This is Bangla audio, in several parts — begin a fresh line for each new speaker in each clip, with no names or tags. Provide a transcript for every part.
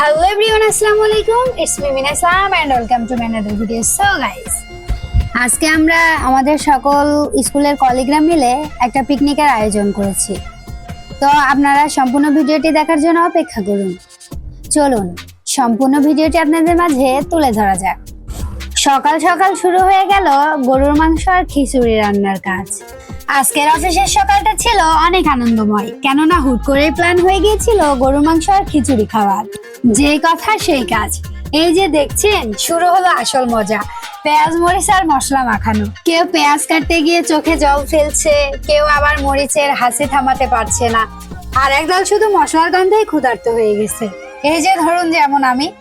হ্যালো এভরিওয়ান আসসালামু আলাইকুম it's me Mina Islam and welcome to my another video so guys আজকে আমরা আমাদের সকল স্কুলের কলিগরা মিলে একটা পিকনিকের আয়োজন করেছি। তো আপনারা সম্পূর্ণ ভিডিওটি দেখার জন্য অপেক্ষা করুন। চলুন, সম্পূর্ণ ভিডিওটি আপনাদের মাঝে তুলে ধরা যাক। সকাল সকাল শুরু হয়ে গেল গরুর মাংস আর খিচুড়ি রান্নার কাজ। আজকের অফিসের সকালটা ছিল অনেক আনন্দময়। কেননা হুট করেই প্ল্যান হয়ে গিয়েছিল গরু মাংস আর খিচুড়ি খাওয়ার। যে কথা সেই কাজ। এই যে দেখছেন, শুরু হলো আসল মজা। পেঁয়াজ, মরিচ আর মশলা মাখানো। কেউ পেঁয়াজ কাটতে গিয়ে চোখে জল ফেলছে, কেউ আবার মরিচের হাসি থামাতে পারছে না। আর একদল শুধু মশলার গন্ধেই ক্ষুধার্ত হয়ে গেছে। এই যে ধরুন যেমন আমি,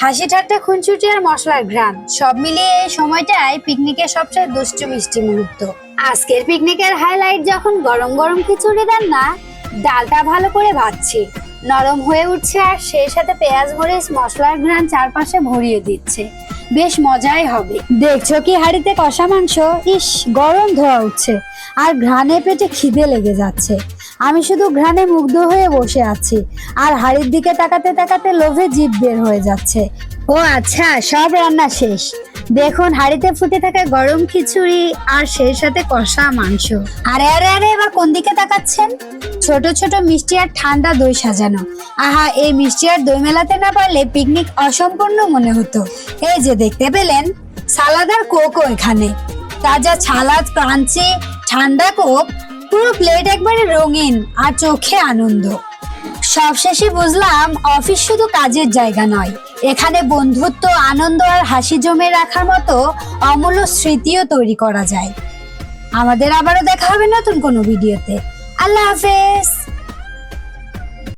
হাসি ঠাট্টা খুনছুটি আর মশলার ঘ্রাণ, সব মিলিয়ে এই সময়টাই পিকনিকের সবচেয়ে দুষ্টু মিষ্টি মুহূর্ত। আজকের পিকনিকের হাইলাইট যখন গরম গরম খিচুড়ি দেন না, ডালটা ভালো করে ভাজছি। নরম হয়ে উঠছে আর সেই সাথে পেঁয়াজ মরিচ, মশলার ঘ্রাণ চারপাশে ভরিয়ে দিচ্ছে। বেশ মজাই হবে। দেখছ কি হাড়িতে কষা মাংস? ইস, গরম ধোয়া উঠছে। আর ঘ্রাণে পেটে খিদে লেগে যাচ্ছে। আমি শুধু ঘ্রাণে মুগ্ধ হয়ে বসে আছি, আর হাড়ির দিকে তাকাতে তাকাতে লোভে জিভ বের হয়ে যাচ্ছে। ও আচ্ছা সব রান্না শেষ। দেখুন, হাড়িতে ফুটে থাকা গরম খিচুড়ি আর সেই সাথে কষা মাংস। আরে আরে আরে, এবার কোন দিকে তাকাচ্ছেন? ছোট ছোট মিষ্টি আর ঠান্ডা দই সাজানো। আহা, এই মিষ্টি আর দই মেলাতে না পারলে পিকনিক অসম্পূর্ণ মনে হতো। এই যে দেখতে পেলেন সালাদ আর কোকও এখানে। তাজা ছালাদ ক্রাঞ্চি, ঠান্ডা কোক পুরো প্লেট একবারে রঙিন আর চোখে আনন্দ। সবশেষে বুঝলাম অফিস শুধু কাজের জায়গা নয়, এখানে বন্ধুত্ব, আনন্দ আর হাসি জমে রাখার মতো অমূল্য স্মৃতিও তৈরি করা যায়। আমাদের আবারও দেখা হবে নতুন কোনো ভিডিওতে আল্লাহ হাফেজ!